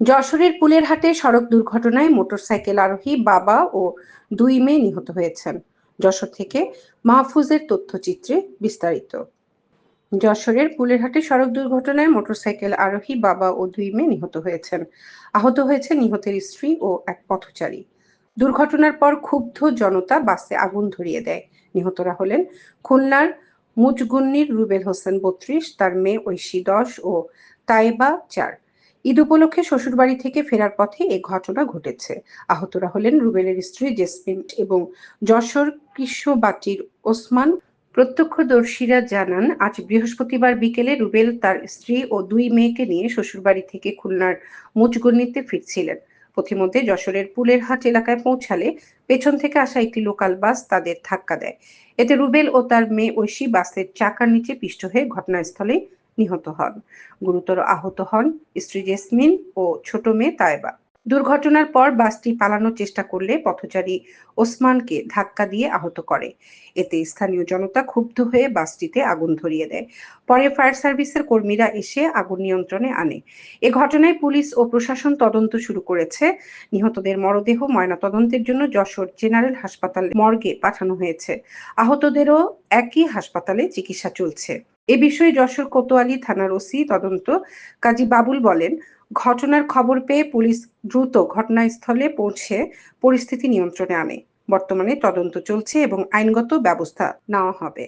যশোরের পুলের হাটে সড়ক দুর্ঘটনায় মোটরসাইকেল আরোহী বাবা ও দুই মেয়ে নিহত হয়েছেন। যশোর থেকে মাহফুজের তথ্যচিত্রে বিস্তারিত। যশোরের পুলেরহাটে সড়ক দুর্ঘটনায় মোটরসাইকেল আরোহী বাবা ও দুই মেয়ে নিহত হয়েছেন। আহত হয়েছে নিহতের স্ত্রী ও এক পথচারী। দুর্ঘটনার পর ক্ষুব্ধ জনতা বাসে আগুন ধরিয়ে দেয়। নিহতরা হলেন খুলনার মুজগুন্নির রুবেল হোসেন বত্রিশ, তার মেয়ে ঐশী দশ ও তাইবা চার। ঈদ উপলক্ষে শ্বশুরবাড়ি থেকে ফেরার পথে এ ঘটনা ঘটেছে। আহতরা হলেন রুবেলের স্ত্রী জেসমিন এবং যশোর কৃষ্ণবাটির ওসমান। প্রত্যক্ষদর্শীরা জানান, আজ বৃহস্পতিবার বিকেলে রুবেল তার স্ত্রী ও দুই মেয়েকে নিয়ে শ্বশুরবাড়ি থেকে খুলনার মুচগন্নিতে ফিরছিলেন। পথিমধ্যে যশোরের পুলের হাট এলাকায় পৌঁছালে পেছন থেকে আসা একটি লোকাল বাস তাদের ধাক্কা দেয়। এতে রুবেল ও তার মেয়ে ঐশী বাসের চাকার নিচে পিষ্ট হয়ে ঘটনাস্থলে নিহত হন। গুরুতর আহত হন স্ত্রী জেসমিন ও ছোট মেয়ে তায়েবা। দুর্ঘটনার পর বাসটি পালানোর চেষ্টা করলে পথচারী ওসমানকে ধাক্কা দিয়ে আহত করে। এতে স্থানীয় জনতা ক্ষুব্ধ হয়ে বাসটিতে আগুন ধরিয়ে দেয়। পরে ফায়ার সার্ভিসের কর্মীরা এসে আগুন নিয়ন্ত্রণে আনে। এ ঘটনায় পুলিশ ও প্রশাসন তদন্ত শুরু করেছে। নিহতদের মরদেহ ময়নাতদন্তের জন্য যশোর জেনারেল হাসপাতাল মর্গে পাঠানো হয়েছে। আহতদেরও একই হাসপাতালে চিকিৎসা চলছে। এ বিষয়ে যশোর কোতোয়ালি থানার ওসি তদন্ত কাজী বাবুল বলেন, ঘটনার খবর পেয়ে পুলিশ দ্রুত ঘটনাস্থলে পৌঁছে পরিস্থিতি নিয়ন্ত্রণে আনে। বর্তমানে তদন্ত চলছে এবং আইনগত ব্যবস্থা নেওয়া হবে।